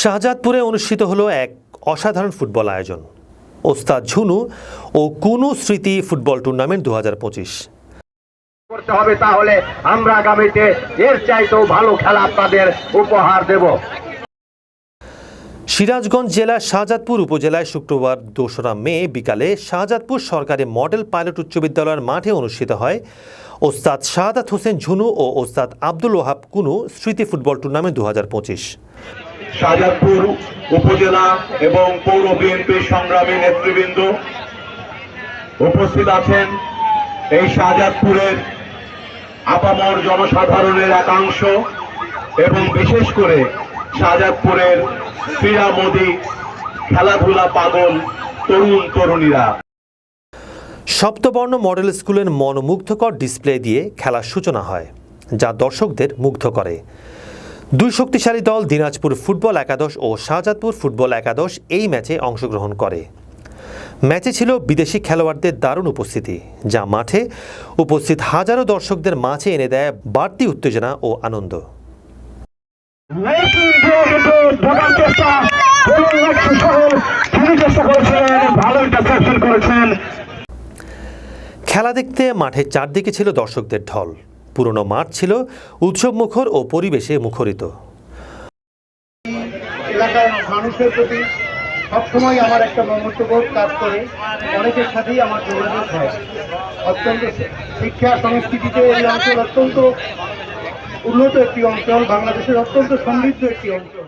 শাহজাদপুরে অনুষ্ঠিত হলো এক অসাধারণ ফুটবল আয়োজন। ওস্তাদ ঝুনু ও কুনু স্মৃতি ফুটবল টুর্নামেন্ট দু হাজার পঁচিশ। করতে হবে তাহলে আমরা আগামীতে এর চাইতেও ভালো খেলা আপনাদের উপহার দেব। সিরাজগঞ্জ জেলার শাহজাদপুর উপজেলায় শুক্রবার দোসরা মে বিকালে শাহজাদপুর সরকারি মডেল পাইলট উচ্চ বিদ্যালয়ের মাঠে অনুষ্ঠিত হয়। ওস্তাদ শাহাদাত হোসেন ঝুনু ও ওস্তাদ আব্দুল ওহাব কুনু স্মৃতি ফুটবল টুর্নামেন্ট দু হাজার পঁচিশ। শাহজাদপুর উপজেলা এবং পৌর বিএনপির সংগ্রামী নেতৃবৃন্দ উপস্থিত আছেন এই শাহজাদপুরের আপামর জনসাধারণের একাংশ এবং বিশেষ করে শাহজাদপুরের ক্রীড়ামোদী খেলাধুলা পাগল, তরুণ, তরুণীরা। সপ্তবর্ণ মডেল স্কুলের মনোমুগ্ধকর ডিসপ্লে দিয়ে খেলার সূচনা হয়, যা দর্শকদের মুগ্ধ করে। দুই শক্তিশালী দল দিনাজপুর ফুটবল একাদশ ও শাহজাদপুর ফুটবল একাদশ এই ম্যাচে অংশগ্রহণ করে। ম্যাচে ছিল বিদেশি খেলোয়াড়দের দারুণ উপস্থিতি, যা মাঠে উপস্থিত হাজারো দর্শকদের মাঝে এনে দেয় বাড়তি উত্তেজনা ও আনন্দ। খেলা দেখতে মাঠের চারদিকে ছিল দর্শকদের ঢল। পুরনো মাঠ ছিল উৎসব মুখর ও পরিবেশে মুখরিত। সবসময় আমার একটা মমত্ববোধ কাজ করে। অনেকের সাথেই আমার যোগাযোগ হয়। অত্যন্ত শিক্ষা সংস্কৃতিতে এই অঞ্চল অত্যন্ত উন্নত একটি অঞ্চল, বাংলাদেশের অত্যন্ত সমৃদ্ধ একটি অঞ্চল।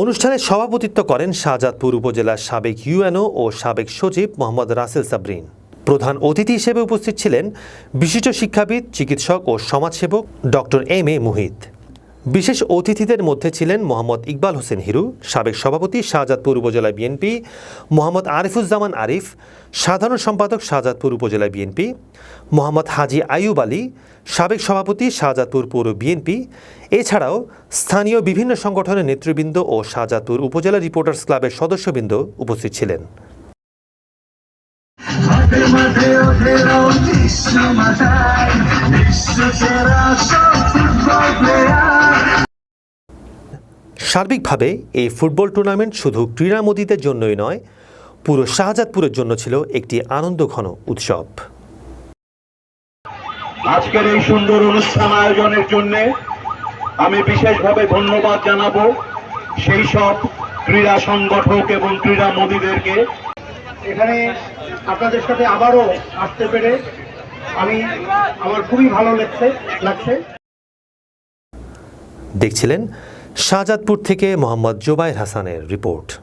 অনুষ্ঠানে সভাপতিত্ব করেন শাহজাদপুর উপজেলার সাবেক ইউএনও ও সাবেক সচিব মোহাম্মদ রাসেল সাবরিন। প্রধান অতিথি হিসেবে উপস্থিত ছিলেন বিশিষ্ট শিক্ষাবিদ, চিকিৎসক ও সমাজসেবক ডক্টর এম এ মুহিত। বিশেষ অতিথিদের মধ্যে ছিলেন মোহাম্মদ ইকবাল হোসেন হিরু, সাবেক সভাপতি শাহজাদপুর উপজেলা বিএনপি, মোহাম্মদ আরিফুজ্জামান আরিফ, সাধারণ সম্পাদক শাহজাদপুর উপজেলা বিএনপি, মোহাম্মদ হাজি আইয়ুব আলী, সাবেক সভাপতি শাহজাদপুর পৌর বিএনপি, এছাড়াও স্থানীয় বিভিন্ন সংগঠনের নেতৃবৃন্দ ও শাহজাদপুর উপজেলা রিপোর্টার্স ক্লাবের সদস্যবৃন্দ উপস্থিত ছিলেন। সার্বিকভাবে এই ফুটবল টুর্নামেন্ট শুধু ক্রীড়ামোদীদের জন্যই নয় পুরো শাহজাদপুরের জন্য ছিল একটি আনন্দঘন উৎসব। আজকের এই সুন্দর অনুষ্ঠান আয়োজনের জন্য আমি বিশেষভাবে ধন্যবাদ জানাব সেই সব ক্রীড়া সংগঠক এবং ক্রীড়া মোদীদেরকে। এখানে আপনাদের সাথে আবারও আসতে পেরে আমি আমার খুবই ভালো লাগছে লাগছে। দেখছিলেন শাহজাদপুর থেকে মোহাম্মদ জোবাইর হাসানের রিপোর্ট।